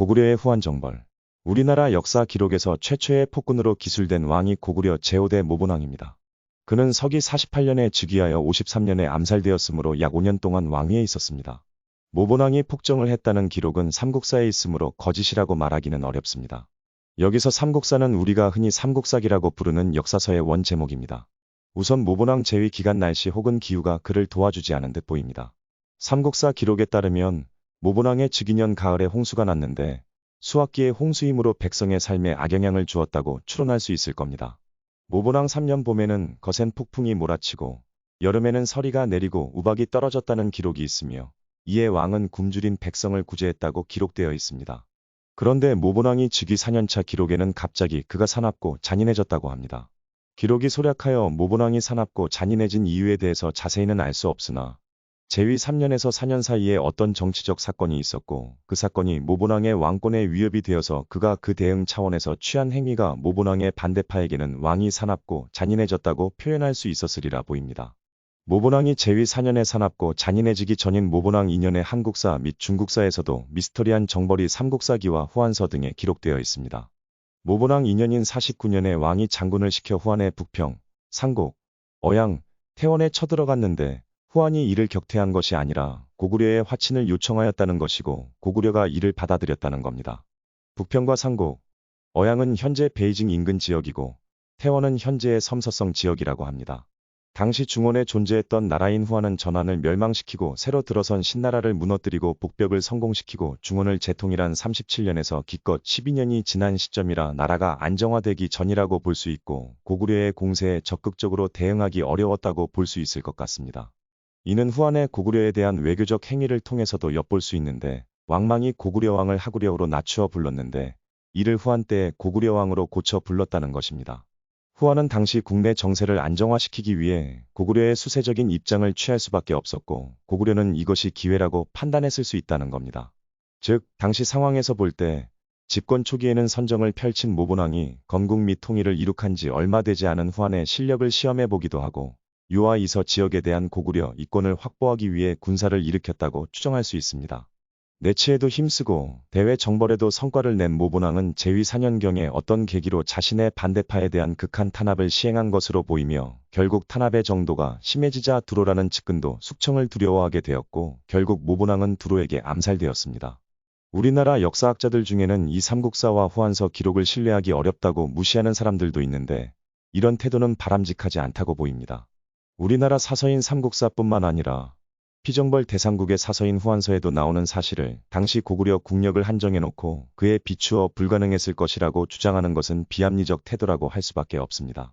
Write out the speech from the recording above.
고구려의 후한정벌. 우리나라 역사 기록에서 최초의 폭군으로 기술된 왕이 고구려 제5대 모본왕입니다. 그는 서기 48년에 즉위하여 53년에 암살되었으므로 약 5년 동안 왕위에 있었습니다. 모본왕이 폭정을 했다는 기록은 삼국사에 있으므로 거짓이라고 말하기는 어렵습니다. 여기서 삼국사는 우리가 흔히 삼국사기라고 부르는 역사서의 원 제목입니다. 우선 모본왕 제위 기간 날씨 혹은 기후가 그를 도와주지 않은 듯 보입니다. 삼국사 기록에 따르면 모본왕의 즉위년 가을에 홍수가 났는데 수학기의 홍수이므로 백성의 삶에 악영향을 주었다고 추론할 수 있을 겁니다. 모본왕 3년 봄에는 거센 폭풍이 몰아치고 여름에는 서리가 내리고 우박이 떨어졌다는 기록이 있으며 이에 왕은 굶주린 백성을 구제했다고 기록되어 있습니다. 그런데 모본왕이 즉위 4년차 기록에는 갑자기 그가 사납고 잔인해졌다고 합니다. 기록이 소략하여 모본왕이 사납고 잔인해진 이유에 대해서 자세히는 알 수 없으나 제위 3년에서 4년 사이에 어떤 정치적 사건이 있었고 그 사건이 모본왕의 왕권에 위협이 되어서 그가 그 대응 차원에서 취한 행위가 모본왕의 반대파에게는 왕이 사납고 잔인해졌다고 표현할 수 있었으리라 보입니다. 모본왕이 제위 4년에 사납고 잔인해지기 전인 모본왕 2년의 한국사 및 중국사에서도 미스터리한 정벌이 삼국사기와 후한서 등에 기록되어 있습니다. 모본왕 2년인 49년에 왕이 장군을 시켜 후한의 북평, 상곡, 어양, 태원에 쳐들어갔는데 후한이 이를 격퇴한 것이 아니라 고구려의 화친을 요청하였다는 것이고 고구려가 이를 받아들였다는 겁니다. 북평과 상곡, 어양은 현재 베이징 인근 지역이고 태원은 현재의 섬서성 지역이라고 합니다. 당시 중원에 존재했던 나라인 후한은 전한을 멸망시키고 새로 들어선 신나라를 무너뜨리고 복벽을 성공시키고 중원을 재통일한 37년에서 기껏 12년이 지난 시점이라 나라가 안정화되기 전이라고 볼 수 있고 고구려의 공세에 적극적으로 대응하기 어려웠다고 볼 수 있을 것 같습니다. 이는 후한의 고구려에 대한 외교적 행위를 통해서도 엿볼 수 있는데 왕망이 고구려 왕을 하구려로 낮추어 불렀는데 이를 후한 때에 고구려 왕으로 고쳐 불렀다는 것입니다. 후한은 당시 국내 정세를 안정화시키기 위해 고구려의 수세적인 입장을 취할 수밖에 없었고 고구려는 이것이 기회라고 판단했을 수 있다는 겁니다. 즉 당시 상황에서 볼 때 집권 초기에는 선정을 펼친 모본왕이 건국 및 통일을 이룩한 지 얼마 되지 않은 후한의 실력을 시험해 보기도 하고 유아 이서 지역에 대한 고구려 이권을 확보하기 위해 군사를 일으켰다고 추정할 수 있습니다. 내치에도 힘쓰고 대외 정벌에도 성과를 낸 모본왕은 제위 4년경에 어떤 계기로 자신의 반대파에 대한 극한 탄압을 시행한 것으로 보이며 결국 탄압의 정도가 심해지자 두로라는 측근도 숙청을 두려워하게 되었고 결국 모본왕은 두로에게 암살되었습니다. 우리나라 역사학자들 중에는 이 삼국사와 후한서 기록을 신뢰하기 어렵다고 무시하는 사람들도 있는데 이런 태도는 바람직하지 않다고 보입니다. 우리나라 사서인 삼국사뿐만 아니라 피정벌 대상국의 사서인 후한서에도 나오는 사실을 당시 고구려 국력을 한정해놓고 그에 비추어 불가능했을 것이라고 주장하는 것은 비합리적 태도라고 할 수밖에 없습니다.